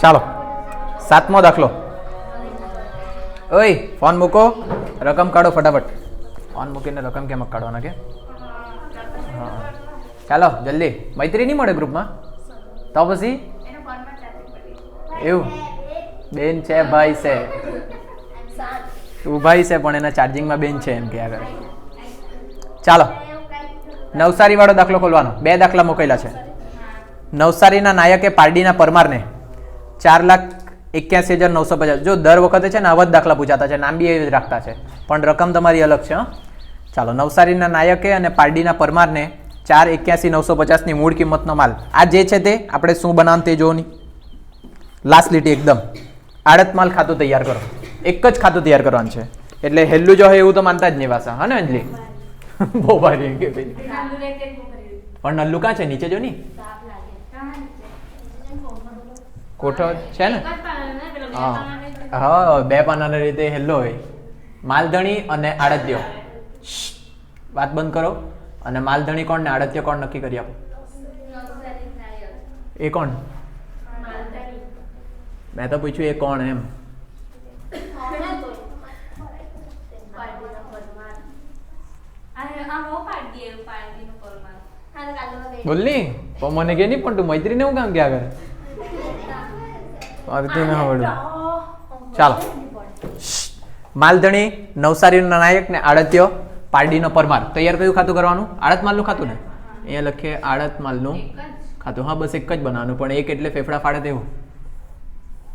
ચાલો, સાતમો દાખલો. ઓય, ફોન મૂકો, રકમ કાઢો ફટાફટ. ફોન મૂકીને રકમ કેમ કાઢવાના કે? હા. ચાલો, જલ્દી. મૈત્રી નહીં મળે ગ્રુપમાં? તો પછી? એવું. બેન છે, ભાઈ છે. તું ભાઈ છે, પણ એના ચાર્જિંગમાં બેન છે એમ કે આગળ. ચાલો. નવસારી વાળો દાખલો ખોલવાનો. બે દાખલા મોકલેલા છે. નવસારીના નાયકે પારડીના પરમારને ચાર લાખ એક્યાસી હજાર નવસો પચાસ. જો દર વખતે છે ને આવા જ દાખલા પૂછાતા છે નામ બી એવી જ રાખતા છે. પણ રકમ તમારી અલગ છે હં. ચાલો નવસારીના નાયકે અને પારડીના પરમારને ચાર એક્યાસી નવસો પચાસની મૂળ કિંમતનો માલ. આ જે છે તે આપણે શું બનાવવાનું તે જોવાની લાસ્ટ લીટી એકદમ. આડત માલ ખાતું તૈયાર કરો. એક જ ખાતું તૈયાર કરવાનું છે. એટલે હેલ્લું જો હોય એવું તો માનતા જ નહીં પાછા હા ને અંજલી? બહુ ભારી. પણ નલ્લું કાં છે? નીચે જો નહીં. કોઠો છે ને? હા. હા બે પાનાના રીતે હેલ્લો હોય. માલધણી અને આડત્યો. વાત બંધ કરો. અને માલધણી કોણ ને આડત્ય કોણ નક્કી કરી આપો? એ કોણ? મેં તો પૂછ્યું એ કોણ એમ. બોલની મને કે નહીં પણ તું મૈત્રીને હું કામ ક્યાં કરે? મારે તે ના આવડ્યું ચાલો માલધણી નવસારીનો નાયક ને આડત્યો પારડીનો પરમાર. તૈયાર કયું ખાતું કરવાનું? આડત માલનું ખાતું ને? અહીંયા લખીએ આડત માલનું ખાતું. હા બસ એક જ બનાવવાનું પણ એક એટલે ફેફડા ફાડે તેવું.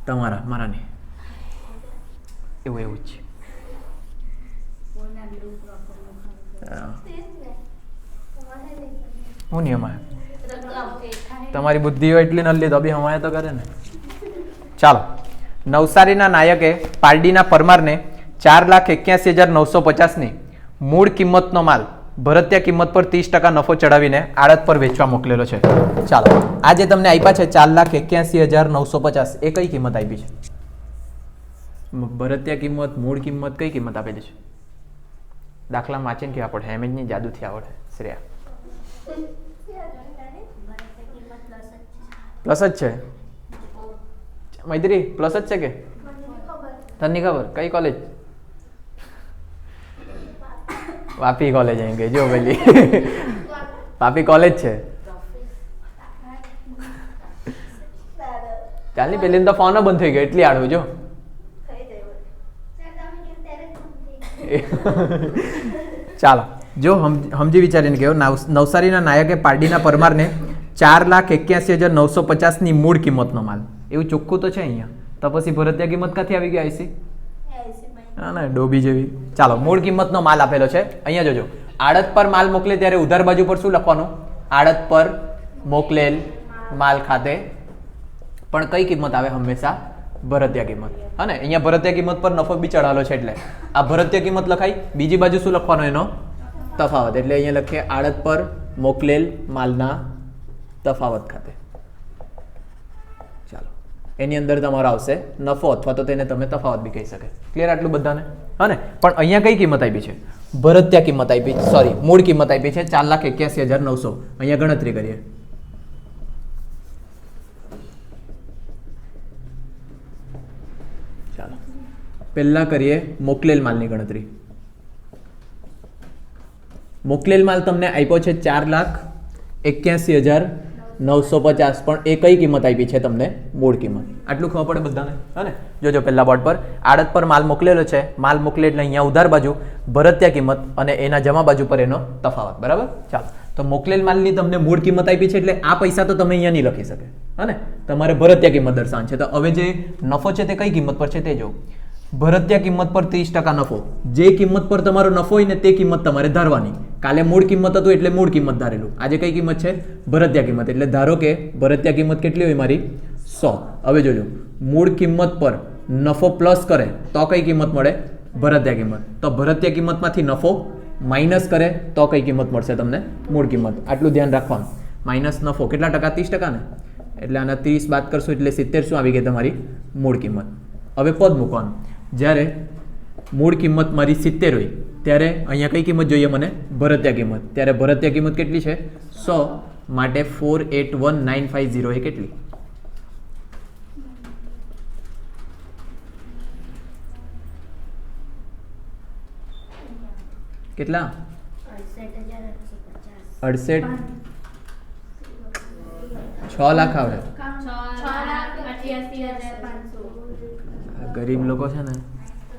તમારા મારા નહીં એવું એવું જ છે. હા. અમારે? તમારી બુદ્ધિ એટલી નલ્લી તો બી હમાય તો કરે ને. ચાલો. નવસારીના નાયકે પારડીના પરમારને ચાર લાખ એક્યાસી હજાર નવસો પચાસની મૂળ કિંમતનો માલ ભરતિયા કિંમત પર ત્રીસ ટકા નફો ચડાવીને આડત પર વેચવા મોકલેલો છે. ચાલો. આ જે તમને આપ્યા છે ચાર લાખ એક્યાસી હજાર નવસો પચાસ. એ કઈ કિંમત આપી છે? ભરતિયા કિંમત મૂળ કિંમત કઈ કિંમત આપેલી છે? દાખલા વાંચીને કેવા પડે નહીં જાદુથી આવડે. શ્રેયા. પ્લસ જ છે. મૈત્રી પ્લસ જ છે કે? તને ખબર. કઈ કોલેજ વાપી કોલેજ અહીં ગઈ, જો પેલી. વાપી કોલેજ છે. ચાલની પેલી તો ફોન બંધ થઈ ગયો, એટલી આડવું જો. ચાલો, જો સમજી વિચારીને કહ્યો, નવ- નવસારીના નાયકે પારડીના પરમારને ચાર લાખ એક્યાસી હજાર નવસો પચાસની મૂળ કિંમતનો માલ. એવું ચોખ્ખું તો છે અહીંયા. તો પછી ભરતિયા કિંમત ક્યાંથી આવી ગઈ આઈસી? હા ને ડોબી જેવી. ચાલો મૂળ કિંમતનો માલ આપેલો છે. અહીંયા જોજો. આડત પર માલ મોકલે ત્યારે ઉધાર બાજુ પર શું લખવાનું? આડત પર મોકલેલ માલ ખાતે. પણ કઈ કિંમત આવે હંમેશા? ભરતિયા કિંમત. હને અહીંયા ભરતિયા કિંમત પર નફો બી ચડાવેલો છે એટલે. આ ભરતિયા કિંમત લખાય બીજી બાજુ શું લખવાનો એનો? તફાવત. એટલે અહીંયા લખીએ આડત પર મોકલેલ માલના તફાવત ખાતે. એની અંદર તમારો આવશે નફો અથવા તો તેને તમે તફાવત બી કહી શકે. ક્લિયર આટલું બધાને? હા પણ અહીંયા કઈ કિંમત આપી છે? ભરત્યા કિંમત આપી સોરી મૂળ કિંમત આપી છે. ચાર લાખ એક્યાસી હજાર નવસો. અહીંયા ગણતરી કરીએ. ચાલો. પહેલા કરીએ મોકલેલ માલની ગણતરી. મોકલેલ માલ તમને આપ્યો છે ચાર લાખ એક્યાસી હજાર નવસો પચાસ પણ એ કઈ કિંમત આપી છે તમને? મૂળ કિંમત. આટલું ખબર પડે બધાને? હા જોજો પહેલા બોર્ડ પર. આડત પર માલ મોકલેલો છે. માલ મોકલે એટલે અહીંયા ઉધાર બાજુ ભરતિયા કિંમત અને એના જમા બાજુ પર એનો તફાવત. બરાબર? ચાલો. તો મોકલેલ માલની તમને મૂળ કિંમત આપી છે એટલે આ પૈસા તો તમે અહીંયા નહીં લખી શકે. હા તમારે ભરત્યા કિંમત દર્શાવવાની છે. તો હવે જે નફો છે તે કઈ કિંમત પર છે તે જો ભરતિયા કિંમત પર ત્રીસ ટકા નફો. જે કિંમત પર તમારો નફો હોય ને તે કિંમત તમારે ધારવાની. કાલે મૂળ કિંમત હતું એટલે મૂળ કિંમત ધારેલું. આજે કઈ કિંમત છે? ભરતિયા કિંમત. એટલે ધારો કે ભરતિયા કિંમત કેટલી હોય મારી? સો. હવે જોજો. મૂળ કિંમત પર નફો પ્લસ કરે તો કઈ કિંમત મળે? ભરતિયા કિંમત. તો ભરતિયા કિંમતમાંથી નફો માઇનસ કરે તો કઈ કિંમત મળશે તમને? મૂળ કિંમત. આટલું ધ્યાન રાખવાનું. માઇનસ નફો. કેટલા ટકા? ત્રીસ ટકા ને? એટલે આના ત્રીસ બાદ કરશું એટલે સિત્તેર શું આવી ગઈ તમારી? મૂળ કિંમત. હવે પદ મૂકવાનું. જ્યારે મૂળ કિંમત મારી સિત્તેર હોય, ત્યારે અહીંયા કઈ કિંમત જોઈએ મને? ભરત્યા કિંમત. ત્યારે ભરત્યા કિંમત કેટલી છે? સો માટે four eight one nine five zero એ કેટલી? કેટલા? અડસઠ. છ લાખ આવે. ગરીબ લોકો છે ને,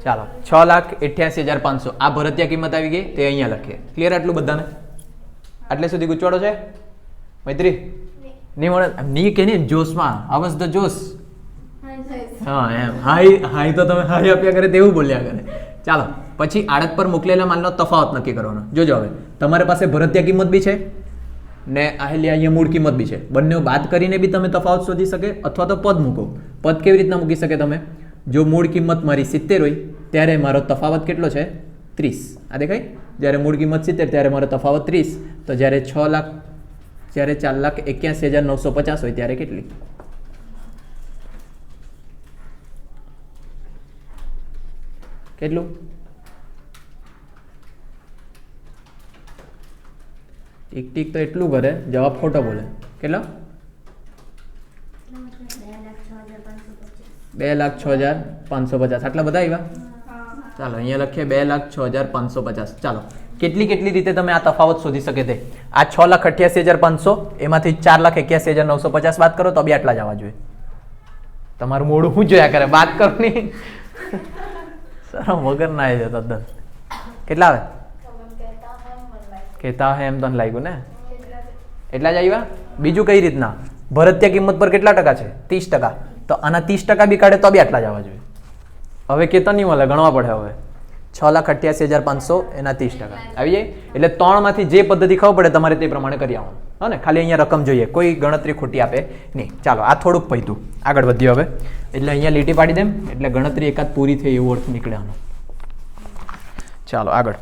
ચાલો, છ લાખ અઠ્યાસી હજાર પાંચસો. આ ભરતિયા કિંમત આવી ગઈ, તે અહીંયા લખીએ. ક્લિયર આટલું બધાને? આટલે સુધી ગુચવાડો છે? મૈત્રી? નહીં મળે? નહીં કે નહીં, જોશમાં. આવસ ધ જોશ હા, એમ. હાઈ હાઈ તો તમે હાઈ આપ્યા કરે તેવું બોલ્યા કરે. ચાલો, પછી આડત પર મોકલેલા માલનો તફાવત નક્કી કરવાનો. જોજો હવે. તમારી પાસે ભરતિયા કિંમત બી છે ને આહેલી અહીંયા મૂળ કિંમત બી છે. બંને બાદ કરીને બી તમે તફાવત શોધી શકે અથવા તો પદ મૂકો. પદ કેવી રીતના મૂકી શકે તમે? જો મૂળ કિંમત મારી સિત્તેર હોય, ત્યારે મારો તફાવત કેટલો છે? ત્રીસ. આ દેખાય? જ્યારે મૂળ કિંમત સિત્તેર, ત્યારે મારો તફાવત ત્રીસ. તો જ્યારે છ લાખ, જ્યારે ચાર લાખ એક્યાસી હજાર નવસો પચાસ હોય, ત્યારે કેટલી? કેટલું? ટીક ટીક તો એટલું કરે જવાબ ખોટો બોલે. કેટલો? બે લાખ છ હજાર પાંચસો પાંચસો. આટલા બધા આવ્યા? ચાલો અહીંયા લખીએ બે લાખ છ હજાર પાંચસો પચાસ. ચાલો કેટલી કેટલી રીતે તમે આ તફાવત શોધી શકે તે? આ છ લાખ અઠ્યાસી હજાર પાંચસો એમાંથી ચાર લાખ એક્યાસી હજાર નવસો પચાસ વાત કરો તો બી આટલા જ આવવા જોઈએ. તમારું મોડું શું જોયા કરે? વાત કરો નહીં. સર વગર ના આવી જતો તદ્દન કેટલા આવે? કહેતા હે એમ તને લાગ્યું ને? એટલા જ આવ્યા? બીજું કઈ રીતના? ભરતિયા કિંમત પર કેટલા ટકા છે? ત્રીસ ટકા. તો આના ત્રીસ ટકા બી કાઢે તો બી આટલા જ આવવા જોઈએ. હવે કેતા નહીં મળે, ગણવા પડે હવે. છ લાખ અઠ્યાસી હજાર પાંચસો, એના ત્રીસ ટકા. આવી જાય? એટલે ત્રણમાંથી જે પદ્ધતિ ખબર પડે તમારે તે પ્રમાણે કરી આવવાનું. હા ને? ખાલી અહીંયા રકમ જોઈએ. કોઈ ગણતરી ખોટી આપે નહીં. ચાલો, આ થોડુંક પૈતું. આગળ વધ્યું હવે. એટલે અહીંયા લીટી પાડી દેમ. એટલે ગણતરી એકાદ પૂરી થઈ એવું અર્થ નીકળ્યાનો. ચાલો, આગળ.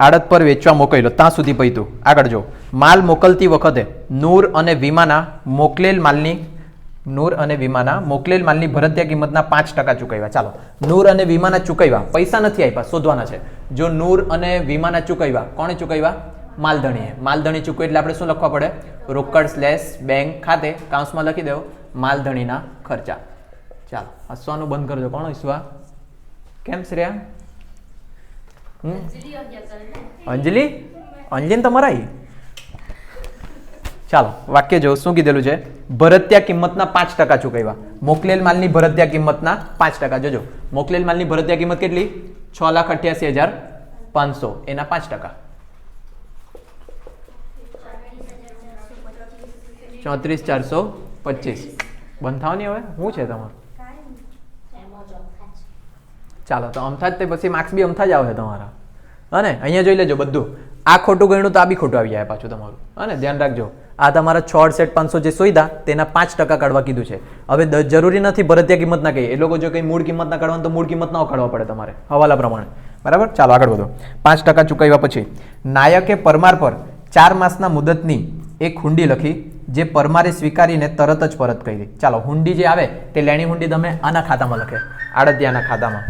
આડત પર વેચવા મોકલ્યો. ત્યાં સુધી પૈતું. આગળ જો. માલ મોકલતી વખતે નૂર અને વીમાના મોકલેલ માલની નૂર અને વીમાના મોકલેલ માલની ભરતિયા કિંમતના પાંચ ટકા ચૂકવ્યા. ચાલો નૂર અને વીમાના ચૂકવ્યા. પૈસા નથી આપ્યા શોધવાના છે. જો નૂર અને વીમાના ચૂકવ્યા કોણે ચૂકવ્યા? માલધણીએ. માલધણી ચૂકવે એટલે આપણે શું લખવા પડે? રોકડ સ્લેશ બેંક ખાતે કાઉન્સમાં લખી દેવો માલધણીના ખર્ચા. ચાલો હસવાનું બંધ કરજો કોણ હસવા? કેમ શ્રેયા? અંજલિ અંજલિ? તમારા ચાલો, વાક્ય જો શું કીધેલું છે? ભરતિયા કિંમતના પાંચ ટકા ચૂકવ્યા. મોકલેલ માલની ભરતિયા કિંમતના પાંચ ટકા. જોજો. મોકલેલ માલની ભરતિયા કિંમત કેટલી? છ લાખ અઠ્યાસી હજાર પાંચસો. એના પાંચ ટકા. ચોત્રીસ ચારસો પચીસ. બંધ થવાની હવે? શું છે તમારું? ચાલો, તો અમથા જ તે પછી માર્ક્સ બી અમથા જ આવે તમારા. અને અહીંયા જોઈ લેજો બધું. આ ખોટું ગણ્યું તો આ બી ખોટું આવી જાય પાછું તમારું. અને ધ્યાન રાખજો. આ તમારા છ અડસઠ પાંચસો જે સોયદા, તેના પાંચ ટકા કાઢવા કીધું છે. હવે જરૂરી નથી ભરતીય કિંમત ના કહીએ. એ લોકો જો કંઈ મૂળ કિંમત ના કાઢવાનું તો મૂળ કિંમત ના કાઢવા પડે તમારે, હવાલા પ્રમાણે. બરાબર? ચાલો આગળ વધો. પાંચ ટકા ચૂકવ્યા પછી, નાયકે પરમાર પર ચાર માસના મુદતની એક હુંડી લખી, જે પરમારે સ્વીકારીને તરત જ પરત કરી. ચાલો, હુંડી જે આવે તે લેણી હુંડી તમે આના ખાતામાં લખે. આડતિયાના ખાતામાં.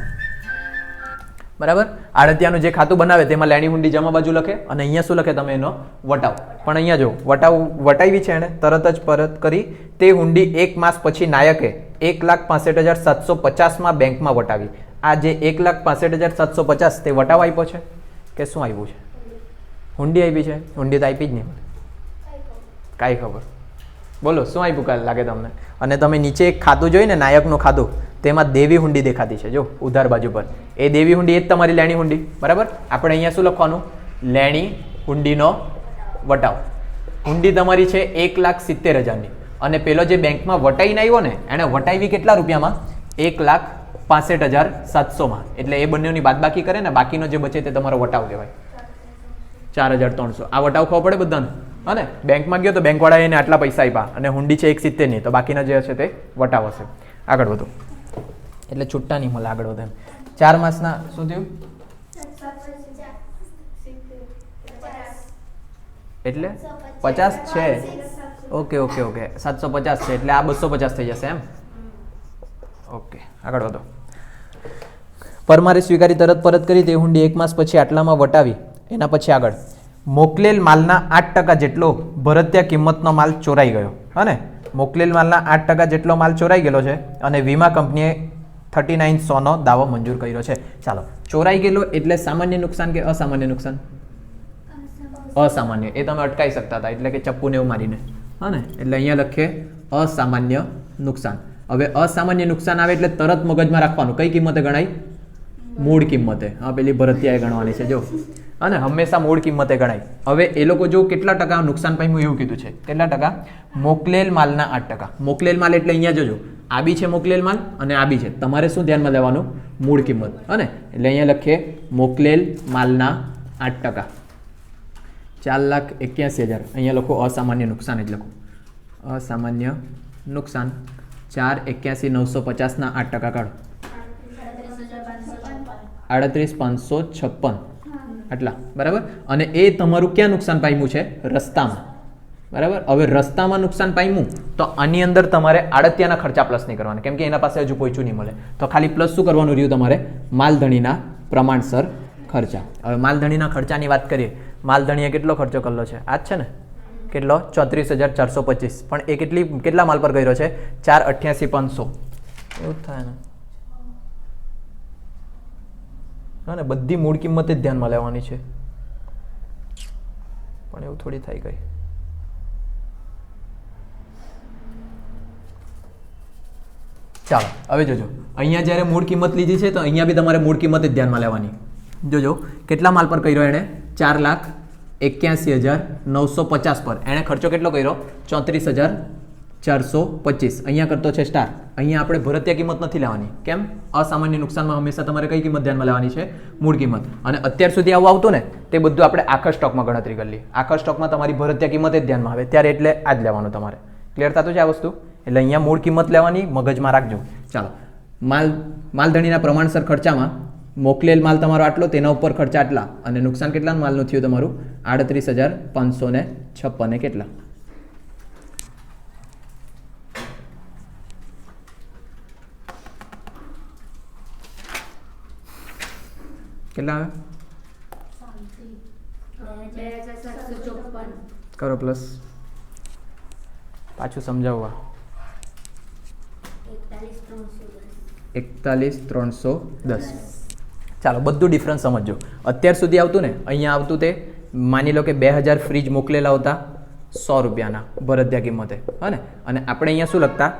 બરાબર? આડતિયાનું જે ખાતું બનાવે તેમાં લેણી હુંડી જમા બાજુ લખે અને અહીંયા શું લખે તમે એનો? વટાવ. પણ અહીંયા જો, વટાવ વટાવી છે એણે, તરત જ પરત કરી, તે હુંડી એક માસ પછી નાયકે એક લાખ પાસઠ હજાર સાતસો પચાસમાં બેંકમાં વટાવી. આ જે એક લાખ પાસઠ હજાર સાતસો પચાસ, તે વટાવ આપ્યો છે? કે શું આવ્યું છે? હુંડી આપી છે? હુંડી તો આપી જ નહીં કાંઈ ખબર. બોલો, શું આપ્યું કાલે? લાગે તમને? અને તમે નીચે એક ખાતું જોઈએ ને નાયકનું ખાતું, તેમાં દેવી હુંડી દેખાતી છે. જો, ઉધાર બાજુ પર. એ દેવી હુંડી એ જ તમારી લેણી હુંડી. બરાબર? આપણે અહીંયા શું લખવાનું? લેણી હુંડીનો વટાવ. હુંડી તમારી છે એક લાખ સિત્તેર હજારની. અને પેલો જે બેંકમાં વટાઈને આવ્યો ને, એણે વટાવી કેટલા રૂપિયામાં? એક લાખ પાસઠ હજાર સાતસોમાં. એટલે એ બંનેની બાદબાકી કરે ને, બાકીનો જે બચે તે તમારો વટાવ કહેવાય. ચાર હજાર ત્રણસો. આ વટાવ ખબર પડે બધાને? હા ને? બેંકમાં ગયો તો બેંકવાળાએ એને આટલા પૈસા આપ્યા અને હુંડી છે એક સિત્તેરની તો બાકીના જે હશે તે વટાવશે આગળ વધો. એટલે છૂટા નહીં મળે, આગળ વધે ચાર માસના, શું થયું? એટલે? પચાસ છે. Okay okay okay. સાતસો પચાસ છે. એટલે આ બસો પચાસ થઈ જશે એમ? ઓકે, આગળ વધો. પરમારે સ્વીકારી તરત પરત કરી, તે હુંડી એક માસ પછી આટલામાં વટાવી. એના પછી આગળ. મોકલેલ માલના આઠ ટકા જેટલો ભરતિયા કિંમતનો માલ ચોરાઈ ગયો. હા મોકલેલ માલના આઠ ટકા જેટલો માલ ચોરાઈ ગયેલો છે અને વીમા કંપનીએ થર્ટી નાઇન સોનો દાવો મંજૂર કર્યો છે. ચાલો ચોરાઈ ગયેલો એટલે સામાન્ય નુકસાન કે અસામાન્ય નુકસાન? અસામાન્ય. એ તમે અટકાઈ શકતા હતા એટલે કે ચપ્પુને એવું મારીને. હા ને એટલે અહીંયા લખીએ અસામાન્ય નુકસાન. હવે અસામાન્ય નુકસાન આવે એટલે તરત મગજમાં રાખવાનું. કઈ કિંમતે ગણાય? મૂળ કિંમતે. હા પેલી ભરતિયાએ ગણવાની છે જો. અને હંમેશા મૂળ કિંમતે ગણાય. હવે એ લોકો જો કેટલા ટકા નુકસાન પામ્યું એવું કીધું છે? કેટલા ટકા? મોકલેલ માલના આઠ ટકા. મોકલેલ માલ એટલે અહીંયા જોજો. આ બી છે મોકલેલ માલ અને આ બી છે. તમારે શું ધ્યાનમાં લેવાનું? મૂળ કિંમત. અને એટલે અહીંયા લખીએ, મોકલેલ માલના આઠ ટકા. ચાર લાખ એક્યાસી હજાર. અહીંયા લખો, અસામાન્ય નુકસાન જ લખો. અસામાન્ય નુકસાન. ચાર એક્યાસી નવસો પચાસના આઠ ટકા કાઢો. આડત્રીસ, પાંચસો છપ્પન. આટલા, બરાબર? અને એ તમારું ક્યાં નુકસાન પામ્યું છે? રસ્તામાં. બરાબર? હવે રસ્તામાં નુકસાન પામ્યું, તો આની અંદર તમારે આડતિયાના ખર્ચા પ્લસ નહીં કરવાના. કેમ કે એના પાસે હજુ પહોંચ્યું નહીં મળે. તો ખાલી પ્લસ શું કરવાનું રહ્યું તમારે? માલધણીના પ્રમાણસર ખર્ચા. હવે માલધણીના ખર્ચાની વાત કરીએ, માલધણીએ કેટલો ખર્ચો કરેલો છે? આ જ છે ને? કેટલો? ચોત્રીસ હજાર ચારસો પચીસ. પણ એ કેટલી, કેટલા માલ પર કર્યો છે? ચાર અઠ્યાસી પાંચસો. એવું થાય ને. હા ને બધી મૂળ કિંમત જ ધ્યાનમાં લેવાની છે. પણ એવું થોડી થઈ ગઈ. ચાલો, હવે જોજો. અહીંયા જ્યારે મૂળ કિંમત લીધી છે, તો અહીંયા બી તમારે મૂળ કિંમત જ ધ્યાનમાં લેવાની. જોજો, કેટલા માલ પર કર્યો એણે? ચાર લાખ એક્યાસી હજાર નવસો પચાસ પર. એણે ખર્ચો કેટલો કર્યો? ચોત્રીસ હજાર ચારસો પચીસ. અહીંયા કરતો છે સ્ટાર અહીંયા આપણે ભરતીય કિંમત નથી લેવાની. કેમ? અસામાન્ય નુકસાનમાં હંમેશા તમારે કઈ કિંમત ધ્યાનમાં લેવાની છે? મૂળ કિંમત. અને અત્યાર સુધી આવું આવતું ને, તે બધું આપણે આખા સ્ટોકમાં ગણતરી કરી આખા સ્ટોકમાં તમારી ભરતીય કિંમત જ ધ્યાનમાં આવે. ત્યારે એટલે આ જ લેવાનું તમારે. ક્લિયર થતું છે આ વસ્તુ? એટલે અહીંયા મૂળ કિંમત લેવાની મગજમાં રાખજો. ચાલો. માલ, માલધણીના પ્રમાણસર ખર્ચામાં મોકલેલ માલ તમારો આટલો, તેના ઉપર ખર્ચા આટલા. અને નુકસાન કેટલા? માલનું થયું તમારું આડત્રીસ હજાર પાંચસો ને છપ્પને કેટલા? કેટલા આવે કરો પ્લસ પાછું સમજાવવા. એકતાલીસ ત્રણસો દસ. ચાલો બધું ડિફરન્સ સમજો અત્યાર સુધી આવતું ને અહીંયા આવતું તે માની લો કે બે હજાર ફ્રીજ મોકલેલા હતા સો રૂપિયાના ભરત્યા કિંમતે. હા ને? અને આપણે અહીંયા શું લખતા?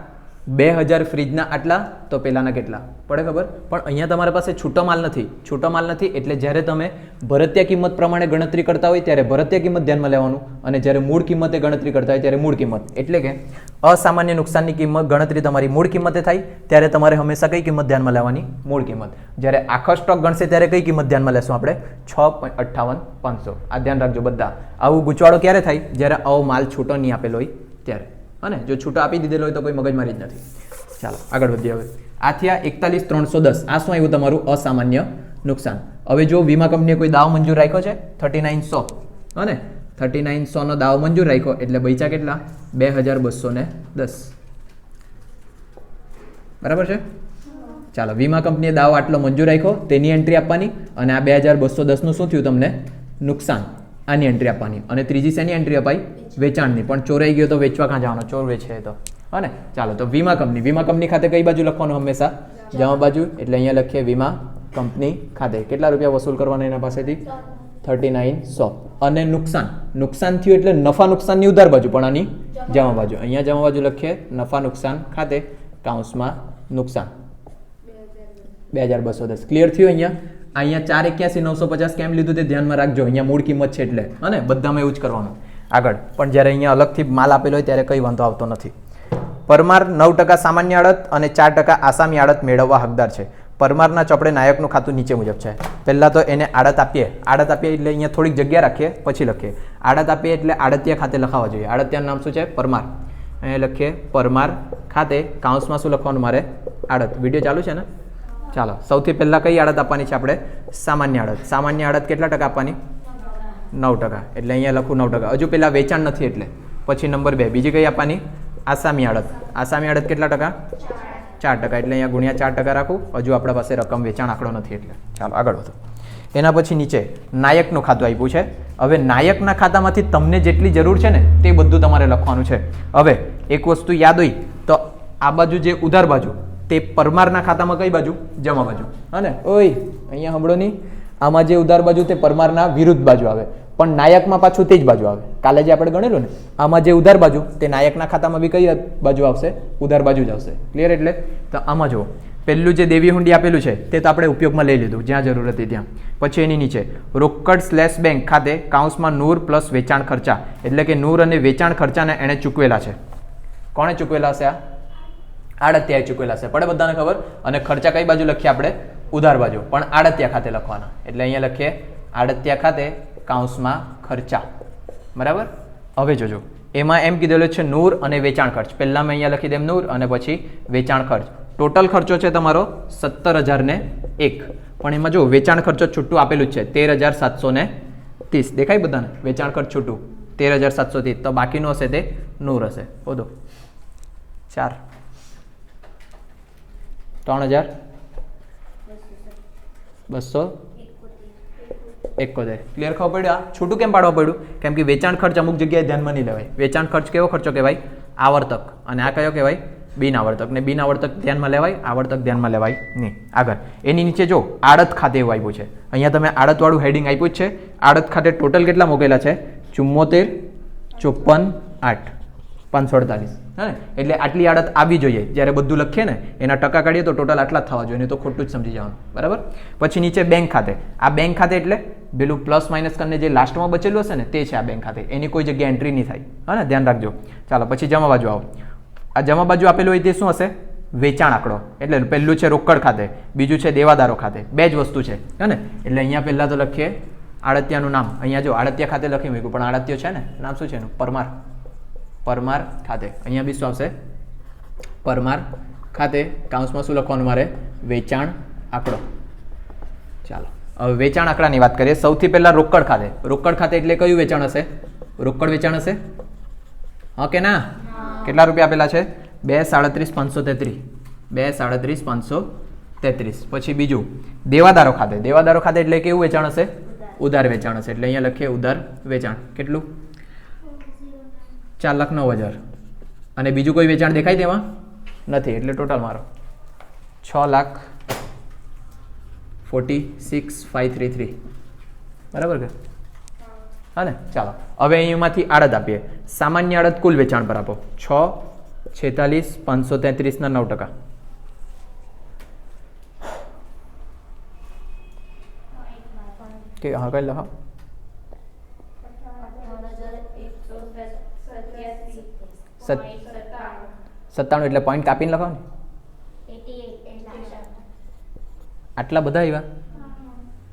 બે હજાર ફ્રીજના આટલા, તો પહેલાંના કેટલા? પડે ખબર? પણ અહીંયા તમારા પાસે છૂટો માલ નથી. છૂટો માલ નથી એટલે જ્યારે તમે ભરત્યા કિંમત પ્રમાણે ગણતરી કરતા હોય ત્યારે ભરતીય કિંમત ધ્યાનમાં લેવાનું અને જ્યારે મૂળ કિંમતે ગણતરી કરતા હોય ત્યારે મૂળ કિંમત. એટલે કે અસામાન્ય નુકસાનની કિંમત, ગણતરી તમારી મૂળ કિંમતે થાય ત્યારે તમારે હંમેશા કઈ કિંમત ધ્યાનમાં લેવાની? મૂળ કિંમત. જ્યારે આખો સ્ટોક ગણશે ત્યારે કઈ કિંમત ધ્યાનમાં લેશું આપણે? છ પોઈન્ટ અઠ્ઠાવન પાંચસો. આ ધ્યાન રાખજો બધા. આવું ગૂંચવાડો ક્યારે થાય? જ્યારે આવો માલ છૂટો નહીં આપેલો હોય ત્યારે. અને જો છૂટો આપી દીધેલો હોય તો કોઈ મગજમારી જ નથી. ચાલો, આગળ વધીએ હવે. આ થયા એકતાલીસ ત્રણસો દસ. આ શું આવ્યું તમારું? અસામાન્ય નુકસાન. હવે જો વીમા કંપનીએ કોઈ દાવ મંજૂર રાખ્યો છે? થર્ટી નાઇન સો. અને થર્ટી નાઇન સોનો દાવ મંજૂર રાખ્યો, એટલે બૈચા કેટલા? બે હજાર બસો ને દસ. બરાબર છે? ચાલો, વીમા કંપનીએ દાવ આટલો મંજૂર રાખ્યો, તેની એન્ટ્રી આપવાની, અને આ બે હજાર બસો દસનું શું થયું તમને? નુકસાન. આની એન્ટ્રી આપવાની. અને ત્રીજી શેની એન્ટ્રી અપાઈ? વેચાણની. પણ ચોરાઈ ગયો તો વેચવા ક્યાં જવાનો? ચોર વેચે તો. હને ચાલો, તો વીમા કંપની. વીમા કંપની ખાતે કઈ બાજુ લખવાનું હંમેશા? જમા બાજુ. એટલે અહીંયા લખીએ વીમા કંપની ખાતે. કેટલા રૂપિયા વસૂલ કરવાના એના પાસેથી? થર્ટી નાઇન સો. અને નુકસાન. નુકસાન થયું એટલે નફા નુકસાનની ઉધાર બાજુ, પણ આની જમા બાજુ. અહીંયા જમા બાજુ લખીએ, નફા નુકસાન ખાતે, કાઉન્સમાં નુકસાન. બે હજાર બસો દસ. ક્લિયર થયું અહીંયા? અહીંયા ચાર એક્યાસી નવસો પચાસ કેમ લીધું તે ધ્યાનમાં રાખજો. અહીંયા મૂળ કિંમત છે એટલે. અને બધામાં એવું જ કરવાનું. આગળ. પણ જ્યારે અહીંયા અલગથી માલ આપેલો હોય ત્યારે કંઈ વાંધો આવતો નથી. પરમાર નવ ટકા સામાન્ય આડત અને ચાર ટકા આસામી આડત મેળવવા હકદાર છે. પરમારના ચોપડે નાયકનું ખાતું નીચે મુજબ છે. પહેલાં તો એને આડત આપીએ. આડત આપીએ એટલે અહીંયા થોડીક જગ્યા રાખીએ, પછી લખીએ. આડત આપીએ એટલે આડતિયા ખાતે લખાવવા જોઈએ. આડતિયાનું નામ શું છે? પરમાર. અહીંયા લખીએ, પરમાર ખાતે કાઉન્સમાં શું લખવાનું મારે? આડત. વીડિયો ચાલુ છે ને? ચાલો, સૌથી પહેલાં કઈ આડત આપવાની છે આપણે? સામાન્ય આડત. સામાન્ય આડત કેટલા ટકા આપવાની? નવ ટકા. એટલે અહીંયા લખું નવ ટકા. હજુ પહેલાં વેચાણ નથી એટલે. પછી નંબર બે. બીજી કઈ આપવાની? આસામી આડત. આસામી આડત કેટલા ટકા? ચાર ટકા. એટલે અહીંયા ગુણ્યા ચાર ટકા રાખું. હજુ આપણા પાસે રકમ વેચાણ આંકડો નથી એટલે. ચાલો, આગળ વધો. એના પછી નીચે નાયકનું ખાતું આપ્યું છે. હવે નાયકના ખાતામાંથી તમને જેટલી જરૂર છે ને, તે બધું તમારે લખવાનું છે. હવે એક વસ્તુ યાદ હોય તો આ બાજુ જે ઉધાર બાજુ તે પરમારના ખાતામાં કઈ બાજુ? જમા બાજુ. હા ઓય, અહીંયા સાંભળો નહીં આમાં જે ઉધાર બાજુ તે પરમારના વિરુદ્ધ બાજુ આવે. પણ નાયકમાં પાછું તે જ બાજુ આવે. કાલે જે આપણે ગણેલું ને, આમાં જે ઉધાર બાજુ, તે નાયકના ખાતામાં બી કઈ બાજુ આવશે? ઉધાર બાજુ જ આવશે. ક્લિયર એટલે? તો આમાં જુઓ. પહેલું જે દેવી હુંડી આપેલું છે, તે તો આપણે ઉપયોગમાં લઈ લીધું, જ્યાં જરૂર હતી ત્યાં. પછી એની નીચે, રોકડ સ્લેશ બેંક ખાતે કાઉન્સમાં નૂર પ્લસ વેચાણ ખર્ચા. એટલે કે નૂર અને વેચાણ ખર્ચાને એણે ચૂકવેલા છે. કોણે ચૂકવેલા હશે આ? આડત્યાએ ચૂકવેલા છે. પડે બધાને ખબર? અને ખર્ચા કઈ બાજુ લખીએ આપણે? ઉધાર બાજુ. પણ આડત્યા ખાતે લખવાના. એટલે અહીંયા લખીએ, આડત્યા ખાતે કાઉન્સમાં ખર્ચા. બરાબર? હવે જોજો. એમાં એમ કીધેલું છે નૂર અને વેચાણ ખર્ચ. પહેલાં મેં અહીંયા લખી દેમ નૂર અને પછી વેચાણ ખર્ચ. ટોટલ ખર્ચો છે તમારો સત્તર હજાર ને એક. પણ એમાં જો વેચાણ ખર્ચો છૂટું આપેલું જ છે. તેર હજાર સાતસો ને ત્રીસ. દેખાય બધાને? વેચાણ ખર્ચ છૂટું. તેર હજાર સાતસો ત્રીસ. તો બાકીનું હશે તે નૂર હશે. બોલો ચાર. ત્રણ હજાર? બસો? એકોતેર. ક્લિયર ખબર પડ્યું આ છૂટું કેમ પાડવા પડ્યું? કેમ કે વેચાણ ખર્ચ અમુક જગ્યાએ ધ્યાનમાં નહીં લેવાય. વેચાણ ખર્ચ કેવો ખર્ચો કહેવાય? આવર્તક. અને આ કયો કહેવાય? બિન આવર્તક ને બિન આવર્તક ધ્યાનમાં લેવાય, આવર્તક ધ્યાનમાં લેવાય નહીં. આગળ. એની નીચે જો આડત ખાતે એવું આપ્યું છે. અહીંયા તમે આડતવાળું હેડિંગ આપ્યું જ છે. આડત ખાતે ટોટલ કેટલા મૂકેલા છે? ચુમ્મોતેર ચોપન આઠ. પાંચસો અડતાલીસ હા? એટલે આટલી આડત આવી જોઈએ. જ્યારે બધું લખીએ ને, એના ટકા કાઢીએ તો ટોટલ આટલા જ થવા જોઈએ. નહીં તો ખોટું જ સમજી જવાનું. બરાબર? પછી નીચે બેંક ખાતે. આ બેંક ખાતે એટલે પેલું પ્લસ માઇનસ કરીને જે લાસ્ટમાં બચેલું હશે ને, તે છે આ બેંક ખાતે. એની કોઈ જગ્યાએ એન્ટ્રી નહીં થાય. હા ને? ધ્યાન રાખજો. ચાલો, પછી જમા બાજુ આવો. આ જમા બાજુ આપેલું હોય તે શું હશે? વેચાણ આંકડો. એટલે પહેલું છે રોકડ ખાતે. બીજું છે દેવાદારો ખાતે. બે જ વસ્તુ છે. હે ને? એટલે અહીંયા પહેલાં તો લખીએ આડત્યાનું નામ. અહીંયા જો આડત્યા ખાતે લખી મૂક્યું. પણ આડત્યો છે ને? નામ શું છે એનું? પરમાર. પરમાર ખાતે. અહીંયા બી શું આવશે? પરમાર ખાતે કાઉન્સમાં શું લખવાનું મારે? વેચાણ આંકડો. ચાલો. હવે વેચાણ આંકડાની વાત કરીએ. સૌથી પહેલાં રોકડ ખાતે. રોકડ ખાતે એટલે કયું વેચાણ હશે? રોકડ વેચાણ હશે? હા કે ના? કેટલા રૂપિયા આપેલા છે? બે સાડત્રીસ પાંચસો તેત્રીસ. બે સાડત્રીસ પાંચસો તેત્રીસ. પછી બીજું. દેવાદારો ખાતે. દેવાદારો ખાતે એટલે કેવું વેચાણ હશે? ઉધાર વેચાણ હશે. એટલે અહીંયા લખીએ ઉધાર વેચાણ. કેટલું? ચાર લાખ નવ હજાર. અને બીજું કોઈ વેચાણ દેખાય તેમાં? નથી એટલે ટોટલ મારો. છ lakh forty six five three three બરાબર કે? હા ને? ચાલો. હવે અહીંમાંથી આડત આપીએ. સામાન્ય આડત કુલ વેચાણ પર આપો. છ છેતાલીસ પાંચસો તેત્રીસના નવ ટકા. કે હા કઈ લખો સત્તાણું એટલે પોઈન્ટ કાપીને લખો ને આટલા બધા આવ્યા?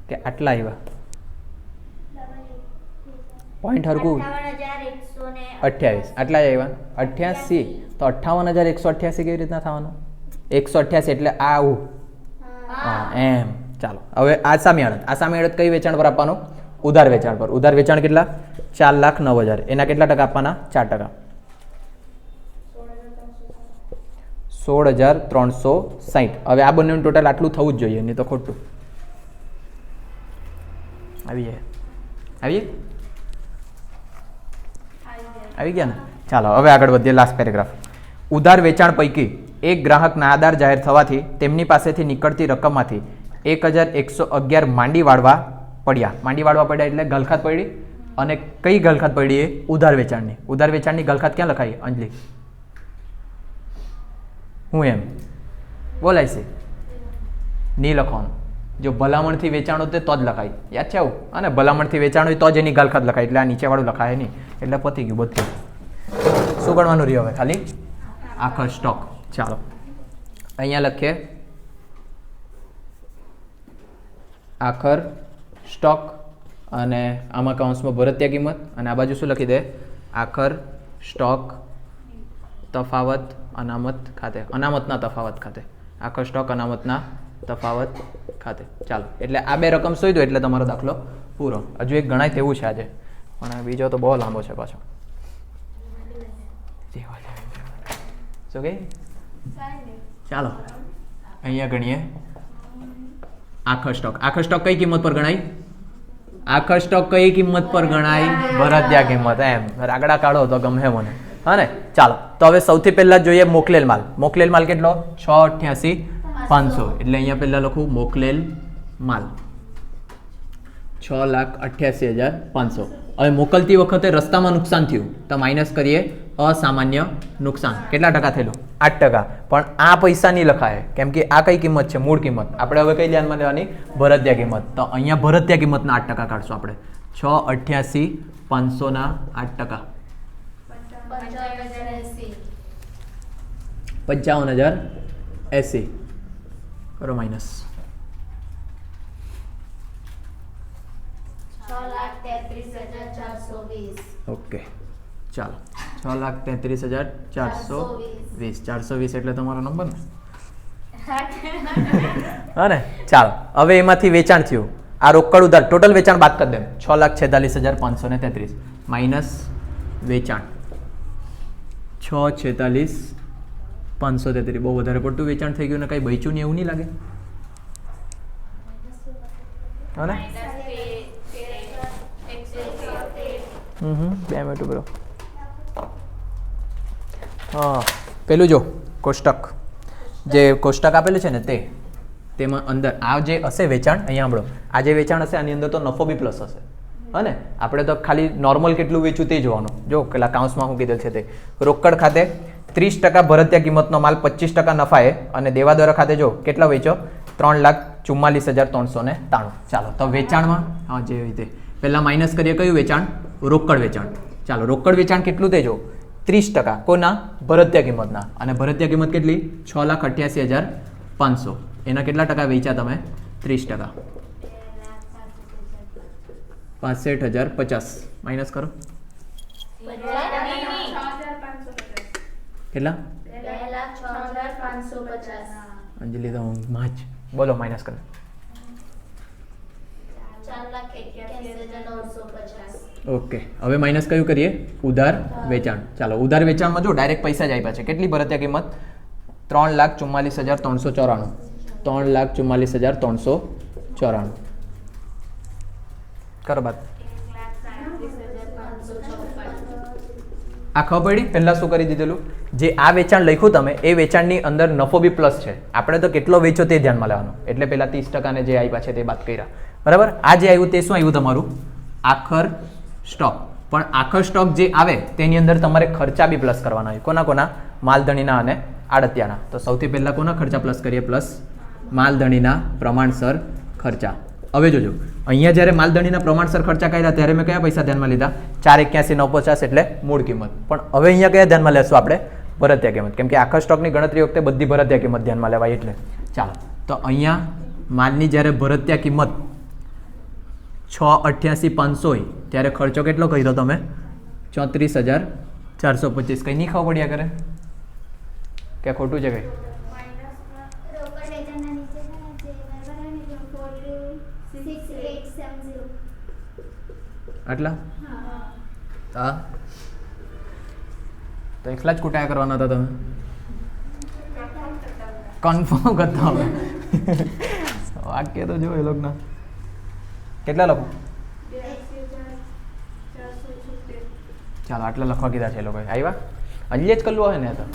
કે આટલા આવ્યા? પોઈન્ટ હરકું અઠ્યાવીસ. આટલા આવ્યા. અઠ્યાસી. તો અઠ્ઠાવન હજાર એકસો અઠ્યાસી કેવી રીતના થવાનું? એકસો અઠ્યાસી એટલે આ આવું. હા, એમ. ચાલો. હવે આ સામે અડદ. આ સામે અડદ કઈ વેચાણ પર આપવાનું? ઉધાર વેચાણ પર. ઉધાર વેચાણ કેટલા? ચાર લાખ નવ હજાર. એના કેટલા ટકા આપવાના? ચાર ટકા. સોળ હજાર ત્રણસો સાહીઠ હવે આ બંનેનું ટોટલ આટલું થવું જ જોઈએ, નહીં તો ખોટું. આવી જાય. આવીએ આવી ગયા ને? ચાલો, હવે આગળ વધીએ લાસ્ટ પેરેગ્રાફ ઉધાર વેચાણ પૈકી એક ગ્રાહક નાદાર જાહેર થવાથી તેમની પાસેથી નીકળતી રકમમાંથી એક હજાર એકસો અગિયાર માંડી વાળવા પડ્યા. માંડી વાળવા પડ્યા એટલે ગલખાત પડી? અને કઈ ગલખાત પડી એ? ઉધાર વેચાણની. ઉધાર વેચાણની ગલખાત ક્યાં લખાઈ? અંજલિ. હું એમ? બોલાય છે. નહીં લખવાનું જો ભલામણથી વેચાણો તો જ લખાય. યાદ છે આવું? અને ભલામણથી વેચાણ તો જ એની ગલખાત લખાય. એટલે આ નીચેવાળું લખાય નહીં. એટલે પતી ગયું બધું. શું ગણવાનું રહ્યું હવે. ખાલી? આખો સ્ટોક ચાલો. અહીંયા લખીએ. આખર સ્ટોક અને આમાં કાઉન્સમાં ભરત્યા કિંમત. અને આ બાજુ શું લખી દે? આખર સ્ટોક તફાવત અનામત ખાતે. અનામતના તફાવત ખાતે. આખો સ્ટોક અનામતના તફાવત ખાતે. ચાલો. એટલે આ બે રકમ સોઈ દો, એટલે તમારો દાખલો પૂરો. હજુ એક ગણાય તેવું છે આજે. પણ બીજો તો બહુ લાંબો છે પાછો. શું કે ચાલો. અહીંયા ગણીએ. આખો સ્ટોક આખો સ્ટોક કઈ કિંમત પર ગણાય? આખો સ્ટોક કઈ કિંમત પર ગણાય? ભરત્યા કિંમત, એમ. રાગડા કાઢો તો ગમે મને. હા ને? ચાલો. તો હવે સૌથી પહેલા જોઈએ મોકલેલ માલ. મોકલેલ માલ કેટલો? છ અઠ્યાસી પાંચસો. એટલે અહીંયા પહેલા લખું મોકલેલ માલ. છ લાખ અઠ્યાસી હજાર પાંચસો. હવે મોકલતી વખતે રસ્તામાં નુકસાન થયું. તો માઇનસ કરીએ. અસામાન્ય નુકસાન. કેટલા ટકા થયેલું? આઠ ટકા. પણ આ પૈસા નહીં લખાય. કેમ કે આ કઈ કિંમત છે? મૂળ કિંમત. આપણે હવે કઈ ધ્યાનમાં લેવાની? ભરતિયા કિંમત. તો અહીંયા ભરતિયા કિંમતના આઠ ટકા કાઢશું આપણે. છ અઠ્યાસી પાંચસોના આઠ ટકા. પંચાવન હજાર એસી. કરો માઇનસ. છ લાખ તેત્રીસ હજાર ચારસો વીસ. ઓકે. ચાલો. છ લાખ તેત્રીસ હજાર ચારસો વીસ. ચારસો વીસ એટલે તમારો નંબર ને? હા. ને? ચાલો. હવે એમાંથી વેચાણ થયું. આ રોકડ ઉધાર. ટોટલ વેચાણ બાદ કરી દે. છ લાખ છેતાલીસ હજાર પાંચસો ને તેત્રીસ. માઇનસ વેચાણ. છ છેતાલીસ પાંચસો તેત્રીસ બહુ વધારે પડતું વેચાણ થઈ ગયું ને કંઈ બચ્યું નહીં એવું નહીં લાગે? ને? હમ બે મિનિટ ઊભો રહો. હા, પેલું જો, કોષ્ટક. જે કોષ્ટક આપેલું છે ને તે, તેમાં અંદર આ જે હશે વેચાણ, અહીંયા સાંભળો. આ જે વેચાણ હશે, આની અંદર તો નફો બી પ્લસ હશે. હા ને આપણે તો ખાલી નોર્મલ કેટલું વેચ્યું તે જોવાનું. જો પેલા કાઉન્સમાં હું કીધેલ છે તે. રોકડ ખાતે ત્રીસ ટકા ભરત્યા કિંમતનો માલ, પચીસ ટકા નફાએ અને દેવા ખાતે જો કેટલા વેચો ત્રણ લાખ ચુમ્માલીસ હજાર ત્રણસો ને ત્રાણું ચાલો, તો વેચાણમાં, હા, જે રીતે પહેલાં માઇનસ કરીએ, કયું વેચાણ? રોકડ વેચાણ. ચાલો, રોકડ વેચાણ કેટલું તે જો? ત્રીસ ટકા. કોના? ભરત્યા કિંમતના. અને ભરત્યા કિંમત કેટલી? છ લાખ અઠ્યાસી હજાર પાંચસો. એના કેટલા ટકા વેચ્યા તમે? ત્રીસ ટકા. પાસઠ હજાર પચાસ. માઇનસ કરો. કેટલા? અંજલિ તો માચ બોલો, માઇનસ કરો. ઓકે, હવે માઇનસ કયું કરીએ? ઉધાર, વેચાણ. ચાલો, ઉધાર, વેચાણમાં જો ડાયરેક્ટ પૈસા જ આપ્યા છે. કેટલી ભરતિયા કિંમત? ત્રણ લાખ ચુમ્માલીસ હજાર ત્રણસો ચોરાણું. ત્રણ લાખ ચુમ્માલીસ હજાર ત્રણસો ચોરાણું. કરો બાદ આ ખબર પડી? પહેલાં શું કરી દીધેલું? જે આ વેચાણ લખ્યું તમે, એ વેચાણની અંદર નફો બી પ્લસ છે. આપણે તો કેટલો વેચો તે ધ્યાનમાં લેવાનું. એટલે પહેલાં ત્રીસ ટકાને જે આવ્યા છે તે બાદ કર્યા. બરાબર? આ જે આવ્યું તે શું આવ્યું તમારું? આખર સ્ટોક પણ આખર સ્ટોક જે આવે, તેની અંદર તમારે ખર્ચા બી પ્લસ કરવાના હોય. કોના કોના? માલધણીના અને આડતિયાના. તો સૌથી પહેલાં કોના ખર્ચા પ્લસ કરીએ? પ્લસ માલધણીના પ્રમાણસર ખર્ચા. હવે જોજો. અહીંયા જ્યારે માલદંડીના પ્રમાણસર ખર્ચા કર્યા ત્યારે મેં કયા પૈસા ધ્યાનમાં લીધા? ચાર એક્યાસી નવ પચાસ એટલે મૂળ કિંમત. પણ હવે અહીંયા કયા ધ્યાનમાં લેશું આપણે? ભરત્યા કિંમત. કેમ કે આખા સ્ટોકની ગણતરી વખતે બધી ભરત્યા કિંમત ધ્યાનમાં લેવાય એટલે. ચાલો. તો અહીંયા માલની જ્યારે ભરત્યા કિંમત છ અઠ્યાસી પાંચસો હોય, ત્યારે ખર્ચો કેટલો કર્યો તમે? ચોત્રીસ હજાર ચારસો પચીસ. કંઈ નહીં ખબર પડ્યા કરે? કે ખોટું છે કંઈ રોકડ વેચાણના નીચે છે ને જે બરાબર હોય ને જે four six eight seven zero આટલા? હા. તો એકલા જ કુટાયા કરવાના હતા તમે? કન્ફર્મ કરતા હવે વાક્ય તો જો એ લોકોના. કેટલા લખો? ચાલો, આટલા લખવા કીધા છે એ લોકોએ. આવ્યા અંજલી જ કરલું હોય ને તો?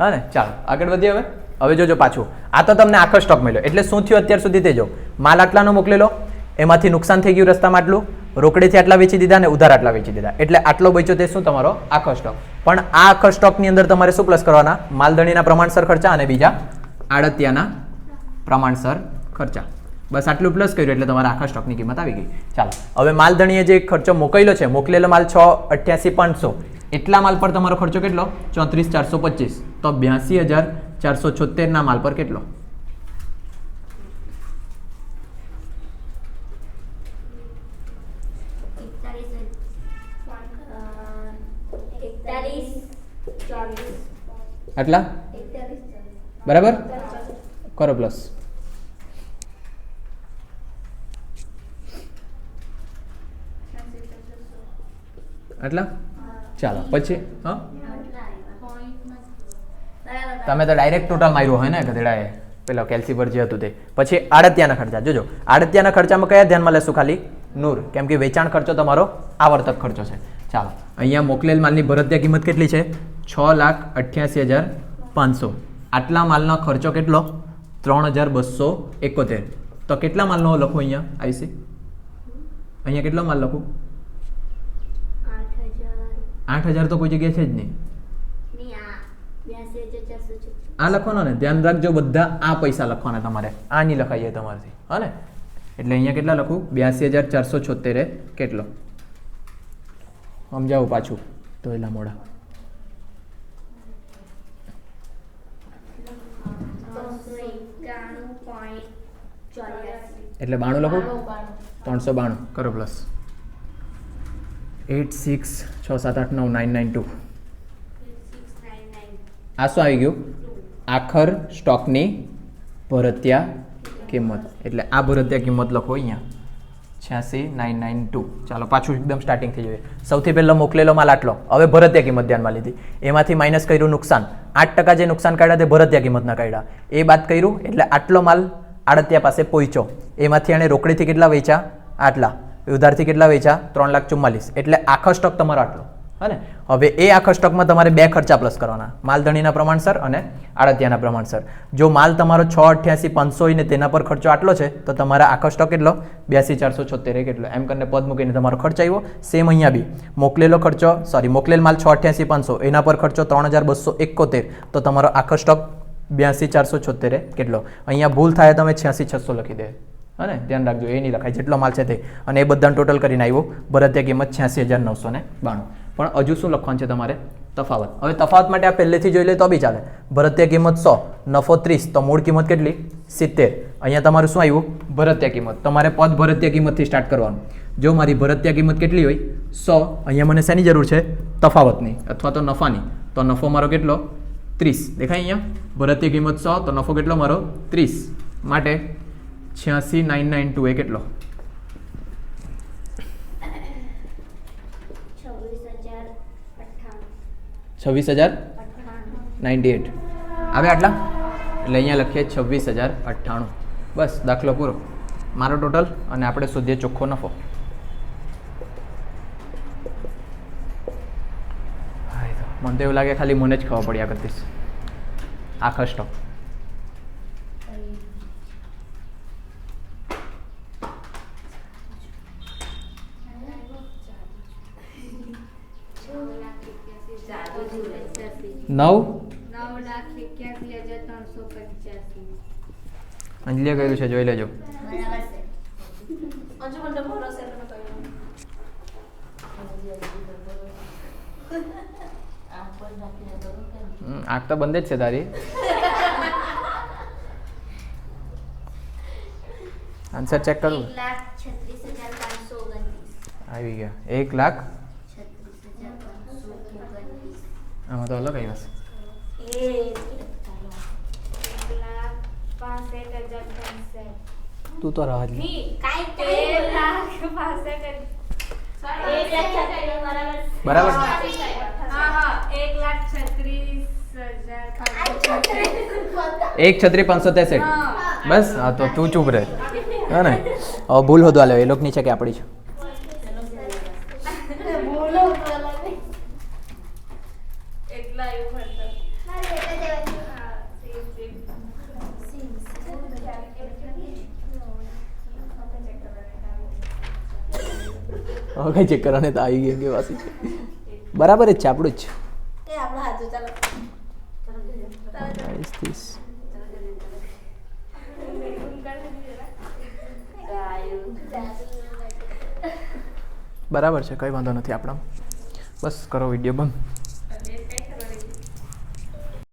હા ને? ચાલો, આગળ વધીએ હવે. હવે જોજો પાછું. આ તો તમને આખો સ્ટોક મળ્યો. એટલે શું થયું અત્યાર સુધી તે જો? માલ આટલાનો મોકલેલો? એમાંથી નુકસાન થઈ ગયું રસ્તામાં આટલું, રોકડેથી આટલા વેચી દીધા અને ઉધાર આટલા વેચી દીધા. એટલે આટલો બચ્યો તે શું? તમારો આખો સ્ટોક પણ આ આખો સ્ટોકની અંદર તમારે શું પ્લસ કરવાના? માલધણીના પ્રમાણસર ખર્ચા અને બીજા આડતિયાના પ્રમાણસર ખર્ચા. બસ આટલું પ્લસ કર્યું એટલે તમારા આખા સ્ટોકની કિંમત આવી ગઈ. ચાલો, હવે માલધણીએ જે ખર્ચો મોકલેલો છે, મોકલેલો માલ છ, અઠ્યાસી, પાંચસો. એટલા માલ પર તમારો ખર્ચો કેટલો? ચોત્રીસ, ચારસો પચીસ. તો બ્યાસી હજાર ચારસો છોતેરના માલ પર કેટલો એકતાલીસ એકતાલીસ ચોવીસ આટલા? બરાબર? કરો પ્લસ આટલા? ચાલો, પછી, હા? તમે તો ડાયરેક્ટ ટોટલ માર્યું હોય ને ગધેડાએ. પેલો કેલ્સીબર જે હતું તે. પછી આડતિયાના ખર્ચા. જોજો, આડતિયાના ખર્ચામાં કયા ધ્યાનમાં લેશું ખાલી? નૂર. કેમ કે વેચાણ ખર્ચો તમારો આવર્તક ખર્ચો છે. ચાલો, અહીંયા મોકલેલ માલની ભરત્યા કિંમત કેટલી છે? છ લાખ અઠ્યાસી હજાર પાંચસો. આટલા માલનો ખર્ચો કેટલો? ત્રણ હજાર બસો એકોતેર. તો કેટલા માલનો લખું અહીંયા? આવીશે અહીંયા કેટલો માલ લખું? આઠ હજાર. તો કોઈ જગ્યાએ છે જ નહીં. આ લખવાનો ને? ધ્યાન રાખજો, બધા આ પૈસા લખવાના તમારે. આ નહીં લખાઈએ તમારાથી. હા ને એટલે અહીંયા કેટલા લખું? બ્યાસી હજાર ચારસો છોતેરે કેટલો? સમજાવું પાછું? તો એલા મોડા ત્રણસો એકાણું પોઈન્ટ ચોર્યાસી એટલે બાણું લખું? ત્રણસો બાણું. કરો પ્લસ. એટ સિક્સ છ સાત આઠ નવ નાઇન નાઇન ટુ. આ શું આવી ગયું? આખર સ્ટોકની ભરત્યા કિંમત. એટલે આ ભરત્યા કિંમત લખો અહીંયા. છ્યાસી નાઇન નાઇન ટુ. ચાલો પાછું એકદમ સ્ટાર્ટિંગ થઈ જોઈએ. સૌથી પહેલો મોકલેલો માલ આટલો. હવે ભરત્યા કિંમત ધ્યાનમાં લીધી. એમાંથી માઇનસ કર્યું નુકસાન. આઠ ટકા જે નુકસાન કાઢ્યા તે ભરત્યા કિંમતના કાઢ્યા. એ બાદ કર્યું એટલે આટલો માલ આડત્યા પાસે પહોંચ્યો એમાંથી એણે રોકડીથી કેટલા વેચ્યા? આટલા. ઉધારથી કેટલા વેચ્યા? ત્રણ લાખ ચુમ્માલીસ. એટલે આખો સ્ટોક તમારો આટલો. હા હવે એ આખા સ્ટોકમાં તમારે બે ખર્ચા પ્લસ કરવાના. માલધણીના પ્રમાણસર અને આડતિયાના પ્રમાણસર. જો માલ તમારો છ, અઠ્યાસી, પાંચસો ને તેના પર ખર્ચો આટલો છે, તો તમારા આખો સ્ટોક કેટલો બ્યાસી, ચારસો છોતેર કેટલો એમ કરીને પદ મૂકીને તમારો ખર્ચ આવ્યો. સેમ અહીંયા બી. મોકલેલો ખર્ચો. સોરી મોકલેલ માલ છ, અઠ્યાસી, પાંચસો. એના પર ખર્ચો ત્રણ હજાર બસો એકોતેર. તો તમારો આખો સ્ટોક બ્યાસી ચારસો છોતેરે કેટલો? અહીંયા ભૂલ થાય તમે છ્યાસી છસો લખી દે. હને? ધ્યાન રાખજો, એ નહીં લખાય. જેટલો માલ છે તે. અને એ બધાને ટોટલ કરીને આવ્યો ભરતીય કિંમત છ્યાસી હજાર નવસો ને બાણું. પણ હજુ શું લખવાનું છે તમારે? તફાવત. હવે તફાવત માટે આ પહેલેથી જોઈ લે તો બી ચાલે. ભરતીય કિંમત સો, નફો ત્રીસ. તો મૂળ કિંમત કેટલી? સિત્તેર. અહીંયા તમારું શું આવ્યું ભરતીય કિંમત. તમારે પદ ભરતીય કિંમતથી સ્ટાર્ટ કરવાનું. જો મારી ભરતીય કિંમત કેટલી હોય? સો. અહીંયા મને શેની જરૂર છે? તફાવતની. અથવા તો નફાની. તો નફો મારો કેટલો? ત્રીસ. દેખાય અહીંયા? ભરતીય કિંમત સો, તો નફો કેટલો મારો? ત્રીસ. માટે છ્યાસી નાઇન નાઇન ટુ એ કેટલો? છવ્વીસ હજાર નાઇન્ટી એટ. આવે આટલા? એટલે અહીંયા લખીએ છવ્વીસ હજાર અઠ્ઠાણું બસ, દાખલો પૂરો. મારો ટોટલ અને આપણે શોધીએ ચોખ્ખો નફો. મને તો એવું લાગે ખાલી મને જ ખબર પડ્યા કરતીશ આખા સ્ટોક નવ? અંજલીએ કર્યું છે જોઈ લેજો બરાબર છે હજુ મને ભરોસે તમે કહ્યું હમ, આંખ તો બંધ જ છે તારી. આન્સર ચેક કરું. આવી ગયા. એક લાખ? આમાં તો અલગ આવ્યા છે. તું તો રાહ બરાબર. એક છત્રી પાંચસો ત્રેસઠ. બસ હા તો તું ચૂપ રહે. હા ને? હવે ભૂલ હોદવા લે એ લોકોની છે કે આપણી છે? હવે કઈ ચેક કરવાને તો આવી ગયા કે વાસી. બરાબર જ છે આપણું જ એ ત્રીસ બરાબર છે કંઈ વાંધો નથી આપણા. બસ કરો વીડિયો બંધ.